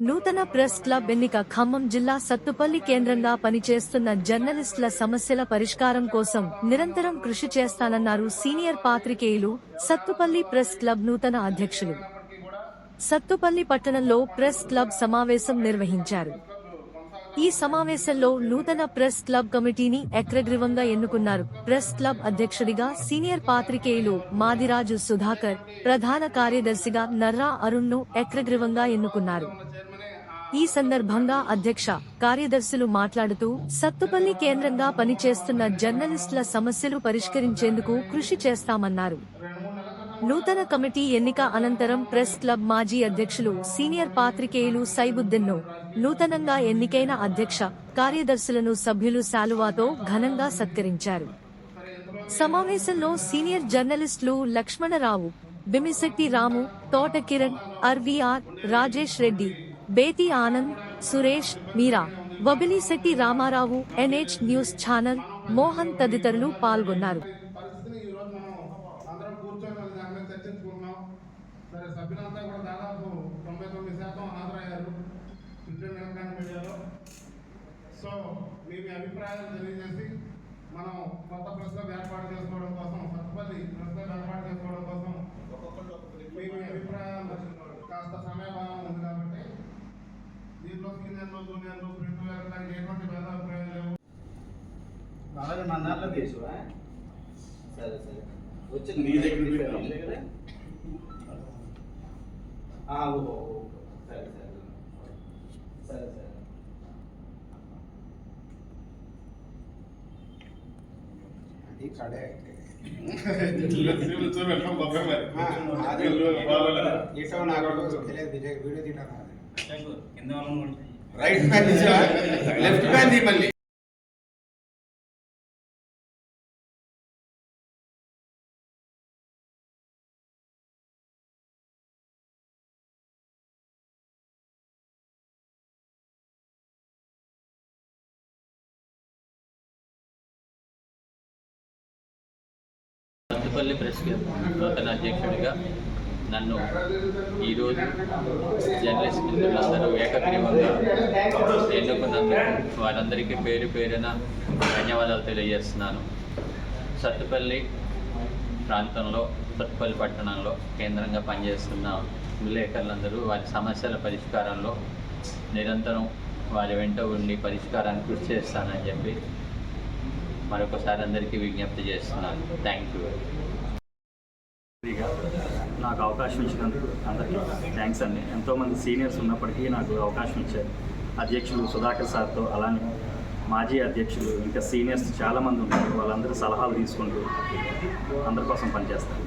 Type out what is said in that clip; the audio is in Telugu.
నూతన ప్రెస్ క్లబ్ ఎన్నిక ఖమ్మం జిల్లా సత్తుపల్లి కేంద్రంగా పనిచేస్తున్న జర్నలిస్టుల సమస్యల పరిష్కారం కోసం నిరంతరం కృషి చేస్తానన్నారు సీనియర్ పాత్రికేయులు సత్తుపల్లి ప్రెస్ క్లబ్ నూతన అధ్యక్షులు. సత్తుపల్లి పట్టణంలో ప్రెస్ క్లబ్ సమావేశం నిర్వహించారు. ఈ సమావేశంలో నూతన ప్రెస్ క్లబ్ కమిటీని ఏకగ్రీవంగా ఎన్నుకున్నారు. ప్రెస్ క్లబ్ అధ్యక్షుడిగా సీనియర్ పాత్రికేయులు మాదిరాజు సుధాకర్ ప్రధాన కార్యదర్శిగా నర్రా అరుణ్ను ఏకగ్రీవంగా ఎన్నుకున్నారు. ఈ సందర్భంగా అధ్యక్ష కార్యదర్శులు మాట్లాడుతూ సత్తుపల్లి కేంద్రంగా పనిచేస్తున్న జర్నలిస్టుల సమస్యలు పరిష్కరించేందుకు కృషి చేస్తామన్నారు. నూతన కమిటీ ఎన్నిక అనంతరం ప్రెస్ క్లబ్ మాజీ అధ్యక్షులు సీనియర్ పాత్రికేయులు సైబుద్దీన్ను నూతనంగా ఎన్నికైన అధ్యక్ష కార్యదర్శులను సభ్యులు శాలువాతో ఘనంగా సత్కరించారు. సమావేశంలో సీనియర్ జర్నలిస్టులు Lakshmanarao Bimishetti Ramu Thota Kiran RVR Rajesh Reddy Bethi Anand Suresh Meera Vabilishetti Ramarao NH news channel Mohan తదితరులు పాల్గొన్నారు పరిస్థితిని ఈ రోజు మనం అందరం కూర్చొని మరి దాని మీద చర్చించుకుంటున్నాం సరే సభ్యులంతా కూడా దాదాపు తొంభై తొమ్మిది శాతం హాజరయ్యారు ప్రింట్ అండ్ ఎలక్ట్రానిక్ మీడియాలో. సో మీ మీ అభిప్రాయాలు తెలియజేసి మనం కొత్త ప్రెస్ క్లబ్ ఏర్పాటు చేసుకోవడం కోసం సత్తుపల్లి ప్రెస్ క్లబ్ ఏర్పాటు చేసుకోవడం కోసం మీ మీ అభిప్రాయాలు కాస్త సమయభావం ఉంది కాబట్టి దీంట్లో సీనియర్లు జూనియర్లు ప్రింట్ ఎలక్ట్రానిక్ ఎటువంటి భేదాభిప్రాయాలు లేవు. సరే సరే. వచ్చి నీ దగ్గర పెట్టాం. నీ దగ్గర? ఆ, ఓ, ఓ, ఓ. సరే సరే సరే సరే అది కడే చూపెట్టడం గొప్ప మరి అది వీళ్ళు బాగోలే. ఇటో నాకు తెలియదు విజయ్ వీడియో తీయడం రైట్ హ్యాండ్ ఇచ్చా లెఫ్ట్ హ్యాండ్ మళ్ళీ సత్తుపల్లి ప్రెస్ క్లబ్ నూతన అధ్యక్షుడిగా నన్ను ఈరోజు జర్నలిస్ట్ మిత్రులందరూ ఏకగ్రీవంగా ఎన్నుకున్నందుకు వారందరికీ పేరు పేరున ధన్యవాదాలు తెలియజేస్తున్నాను. సత్తుపల్లి ప్రాంతంలో సత్తుపల్లి పట్టణంలో కేంద్రంగా పనిచేస్తున్న విలేకరులందరూ వారి సమస్యల పరిష్కారంలో నిరంతరం వారి వెంట ఉండి పరిష్కారాన్ని కృషి చేస్తానని చెప్పి మరొకసారి అందరికీ విజ్ఞప్తి చేస్తున్నాను. Thank you. నాకు అవకాశం ఇచ్చినందుకు అందరికీ థ్యాంక్స్ అండి. ఎంతోమంది సీనియర్స్ ఉన్నప్పటికీ నాకు అవకాశం ఇచ్చారు. అధ్యక్షులు సుధాకర్ సార్తో అలానే మాజీ అధ్యక్షులు ఇంకా సీనియర్స్ చాలామంది ఉన్నారు. వాళ్ళందరూ సలహాలు తీసుకుంటూ అందరి కోసం పనిచేస్తారు